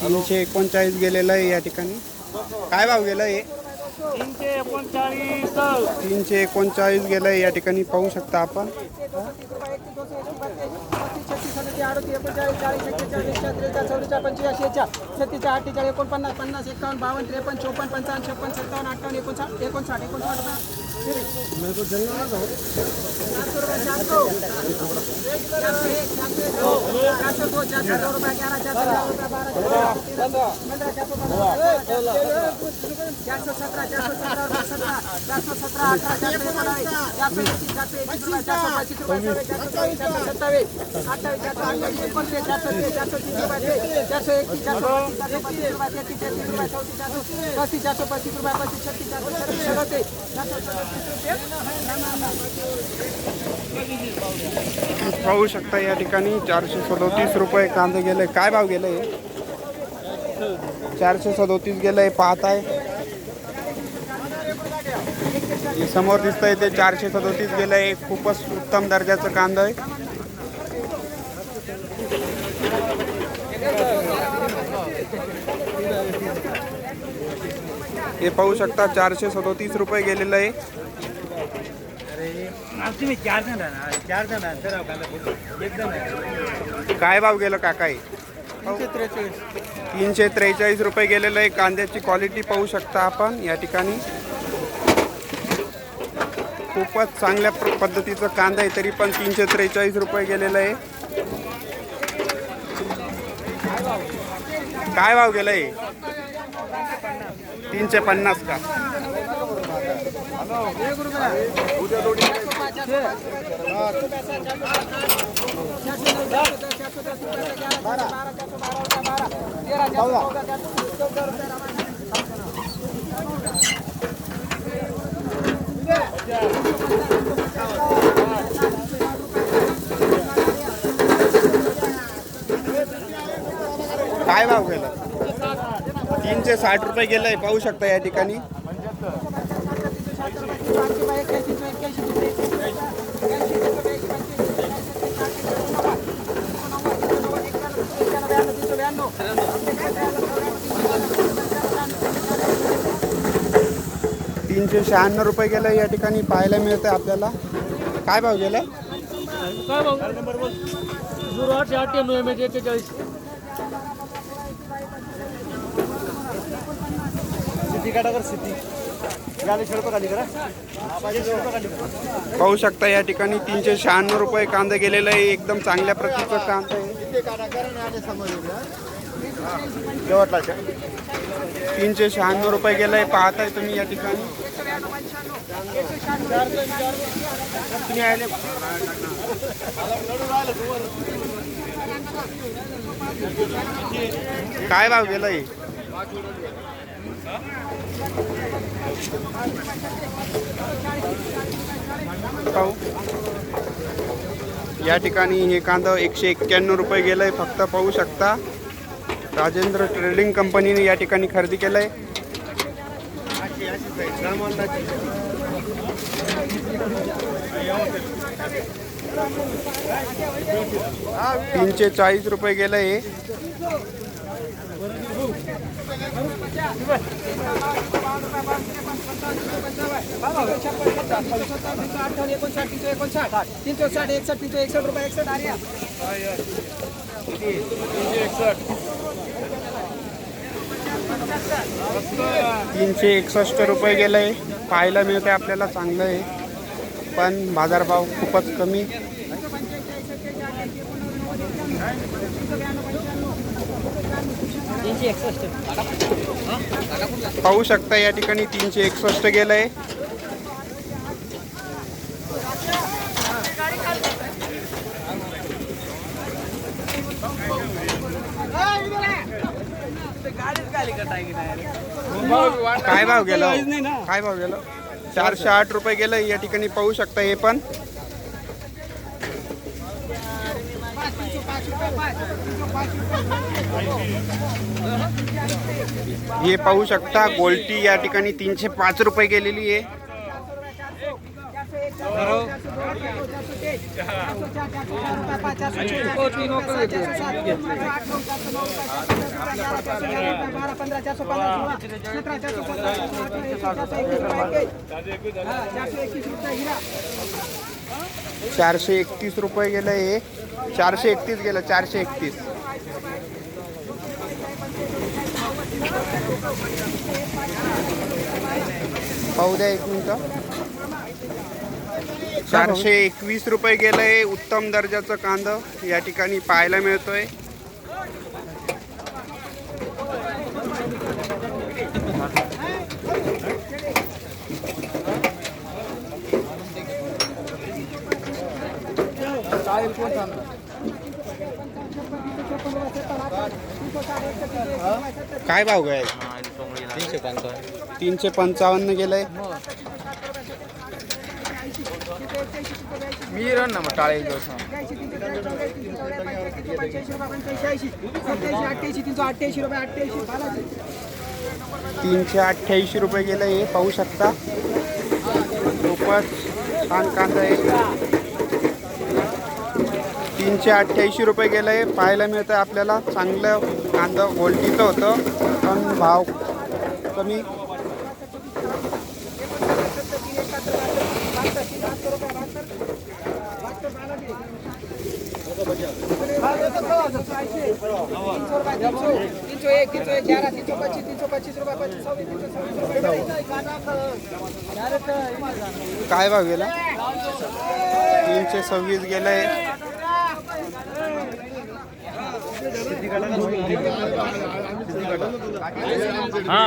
तीनशे एकोणचाळीस गेलेलं आहे या ठिकाणी. काय भाव गेलं हे? तीनशे एकोणचाळीस. तीनशे एकोणचाळीस गेलं आहे या ठिकाणी पाहू शकता आपण. सत्तीस अठ्ठेचाळीस एकोणपन्नास पन्नास एकावन्न बावन्न त्रेपन्न चोपन्न पंचावन्न छप्पन्न सत्तावन्न अठ्ठावन्न एकोणसाठ एकोणसाठ एकोणसाठ चारशे दो चारशे दो रुपये ग्यारह चारशे ग्यारह रुपये बारह पंद्रह चारशे चारशे सत्रह चारशे सत्रह रुपये सत्रह चारशे सत्रह अठारह चारशे एकोणावीस चारशे एकतीस चारशे एकतीस रुपये चारशे पच्चीस रुपये चारशे चारशे सत्तावीस अठ्ठावीस चारशे अठ्ठावीस एकोणतीस चारशे तीस चारशे तीस रुपये चारशे एकतीस चारशे बत्तीस चारशे पस्तीस रुपये तेहतीस तेहतीस रुपये चौतीस चारशे पस्तीस चारशे पस्तीस रुपये पस्तीस छत्तीस चारशे सदतीस चारशे पाहू शकता या ठिकाणी चारशे सदोतीस रुपये कांदे गेले. काय भाव गेले? चारशे सदोतीस गेलंय पाहत आहे समोर दिसतंय ते चारशे सदोतीस गेलंय खूपच उत्तम दर्जाचं कांदा आहे. हे पाहू शकता चारशे सदोतीस रुपये गेलेलं आहे. तुम्ही चार जण राहणार चार जण राहणार तर आपल्याला एकदम आहे. काय भाव गेलं काका हे तीनशे त्रेचाळीस रुपये गेलेलं आहे. कांद्याची क्वालिटी पाहू शकता आपण या ठिकाणी. खूपच चांगल्या प्र- पद्धतीचं कांदा आहे तरी पण तीनशे त्रेचाळीस रुपये गेलेलं आहे. काय भाव गेलं आहे तीनशे पन्नास का? काय भाव गेला? तीनशे साठ रुपये गेलाय. पाहू शकता या ठिकाणी. तीनशे शहाण्णव रुपये गेलं या ठिकाणी पाहायला मिळतं आपल्याला. काय भाव गेला? काय भाऊ झिरो आठशे अठ्ठ्याण्णव एम एच एक्केचाळीस. सिटी काढा सिटी चाळीस रुपये खाली करा पाहू शकता या ठिकाणी तीनशे शहाण्णव रुपये कांदा गेलेला आहे. एकदम चांगल्या प्रतीचं कांदा आहे. तीनशे शहाण्णव रुपये गेलंय पाहताय तुम्ही या ठिकाणी. तुम्ही आले काय भाव गेलाय? पाहू. या ठिकाणी हे कांदा एकशे एक्क्याण्णव रुपये गेलंय फक्त पाहू शकता. राजेंद्र ट्रेडिंग कंपनीने या ठिकाणी खरेदी केलंय. तीनशे चाळीस रुपये गेलंय. तीनशे साठ एकसठ तीनशे एकसठ रुपये एकसठ आर्या तीनशे एकसष्ट रुपये गेलंय. पाहायला मिळते आपल्याला चांगलं आहे पण बाजारभाव खूपच कमी. पाहू शकता या ठिकाणी तीनशे एकसष्ट गेलंय. काय भाव गेला काय भाव गेला चारशे आठ रुपये गेलं या ठिकाणी पाहू शकता हे पण. हे पाहू शकता गोल्टी या ठिकाणी तीनशे पाच रुपये गेलेली आहे चारशे एकतीस रुपये गेलं हे. चारशे एकतीस गेलं चारशे एकतीस पाहू द्या एक मिनिट. चारशे एकवीस रुपये गेलंय उत्तम दर्जाचं कांदं या ठिकाणी पाहायला मिळतोय. काय भाव काय तीनशे पंचावन्न. तीनशे पंचावन्न गेलंय. मी रन ना मग टाळे तीनशे अठ्ठ्याऐंशी रुपये गेलं हे पाहू शकता. खूपच छान कांदा आहे. तीनशे अठ्ठ्याऐंशी रुपये गेलं. आहे पाहायला मिळतं आपल्याला. चांगलं कांदा गोल्टीचं होतं पण भाव कमी. पच्चीस रुपये काय भाव गेला? तीनशे सव्वीस गेलं. आहे हा